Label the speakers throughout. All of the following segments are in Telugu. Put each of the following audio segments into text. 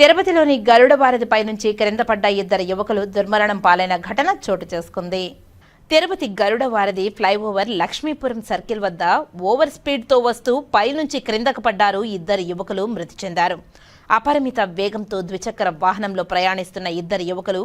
Speaker 1: తిరుపతిలోని గరుడ వారధిపై నుంచి క్రింద పడ్డ ఇద్దరు యువకులు దుర్మరణం పాలైన ఘటన చోటు చేసుకుంది. తిరుపతి గరుడ వారధి ఫ్లైఓవర్ లక్ష్మీపురం సర్కిల్ వద్ద ఓవర్ స్పీడ్తో వస్తూ పైనుంచి క్రిందకు పడ్డారు ఇద్దరు యువకులు మృతి చెందారు. అపరిమిత వేగంతో ద్విచక్ర వాహనంలో ప్రయాణిస్తున్న ఇద్దరు యువకులు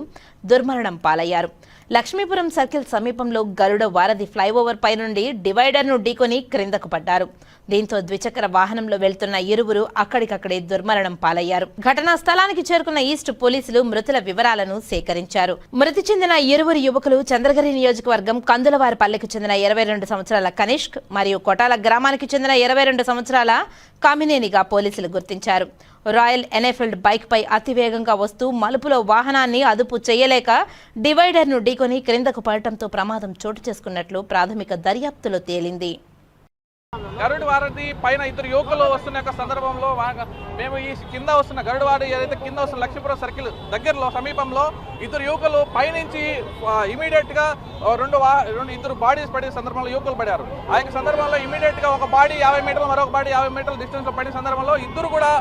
Speaker 1: దుర్మరణం పాలయ్యారు. లక్ష్మీపురం సర్కిల్ సమీపంలో గరుడ వారధి ఫ్లైఓవర్ పై నుండి డివైడర్ను ఢీకొని క్రిందకు పడ్డారు. దీంతో ద్విచక్ర వాహనంలో వెళ్తున్న ఇరువురు అక్కడికక్కడే దుర్మరణం పాలయ్యారు. ఘటనా స్థలానికి చేరుకున్న ఈస్ట్ పోలీసులు మృతుల వివరాలను సేకరించారు. మృతి చెందిన ఇరువురు యువకులు చంద్రగిరి నియోజకవర్గం కందులవారిపల్లెకు చెందిన ఇరవై రెండు సంవత్సరాల కనిష్క్ మరియు కొటాల గ్రామానికి చెందిన ఇరవై రెండు సంవత్సరాల కామినేనిగా పోలీసులు గుర్తించారు. రాయల్ ఎన్ఎఫీల్డ్ బైక్ పై అతివేగంగా వస్తూ మలుపులో వాహనాన్ని అదుపు చేయలేక డివైడర్ను ఢీకొని క్రిందకు పడటంతో ప్రమాదం చోటు చేసుకున్నట్లు ప్రాథమిక దర్యాప్తులో తేలింది.
Speaker 2: గరుడు వారధి పైన ఇద్దరు యువకులు వస్తున్న యొక్క సందర్భంలో మేము ఈ కింద వస్తున్న గరుడు వారి ఏదైతే కింద వస్తున్న లక్ష్మీపురం సర్కిల్ దగ్గరలో సమీపంలో ఇద్దరు యువకులు పైనుంచి ఇమీడియట్గా రెండు రెండు ఇద్దరు బాడీస్ పడే సందర్భంలో యువకులు పడారు. ఆ యొక్క సందర్భంలో ఇమీడియట్గా ఒక బాడీ యాభై మీటర్లు మరొక బాడీ యాభై మీటర్ల డిస్టెన్స్లో పడిన సందర్భంలో ఇద్దరు కూడా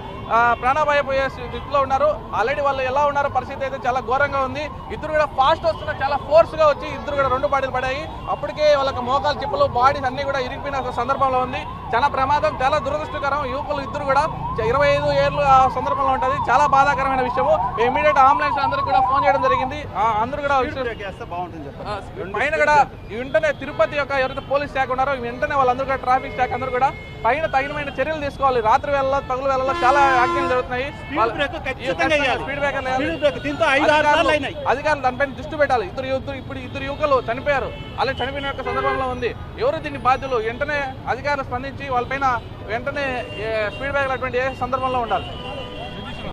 Speaker 2: ప్రాణాభయపోయే స్థితిలో ఉన్నారు. ఆల్రెడీ వాళ్ళు ఎలా ఉన్నారో పరిస్థితి అయితే చాలా ఘోరంగా ఉంది. ఇద్దరు కూడా ఫాస్ట్ వస్తున్న చాలా ఫోర్స్గా వచ్చి ఇద్దరు కూడా రెండు బాడీలు పడాయి. అప్పటికే వాళ్ళకి మోకాలు చెప్పులు బాడీస్ అన్ని కూడా ఇరిగిపోయిన ఒక సందర్భంలో ఉంది. it. చాలా ప్రమాదం చాలా దురదృష్టకరం. యువకులు ఇద్దరు కూడా ఇరవై ఐదు ఏళ్ళు ఆ సందర్భంలో ఉంటుంది. చాలా బాధాకరమైన విషయము. ఇమీడియట్ అంబులెన్స్ అందరికి కూడా ఫోన్ చేయడం జరిగింది. ఆ, అందరూ కూడా పైన కూడా వెంటనే తిరుపతి యొక్క ఎవరైతే పోలీస్ శాఖ ఉన్నారో వెంటనే వాళ్ళందరూ కూడా ట్రాఫిక్ శాఖ అందరూ కూడా పైన తగినమైన చర్యలు తీసుకోవాలి. రాత్రి వేళలో పగులు వేళలో చాలా యాక్సిడెంట్లు జరుగుతున్నాయి. అధికారులు- దానిపైన దృష్టి పెట్టాలి. ఇద్దరు ఇద్దరు ఇప్పుడు ఇద్దరు యువకులు చనిపోయారు. అలా చనిపోయిన యొక్క సందర్భంలో ఉంది. ఎవరు దీన్ని బాధ్యులు? వెంటనే అధికారులు స్పందించి వాళ్ళపైన వెంటనే స్పీడ్ బ్రేకర్ అటువంటి ఏ సందర్భంలో ఉండాలి.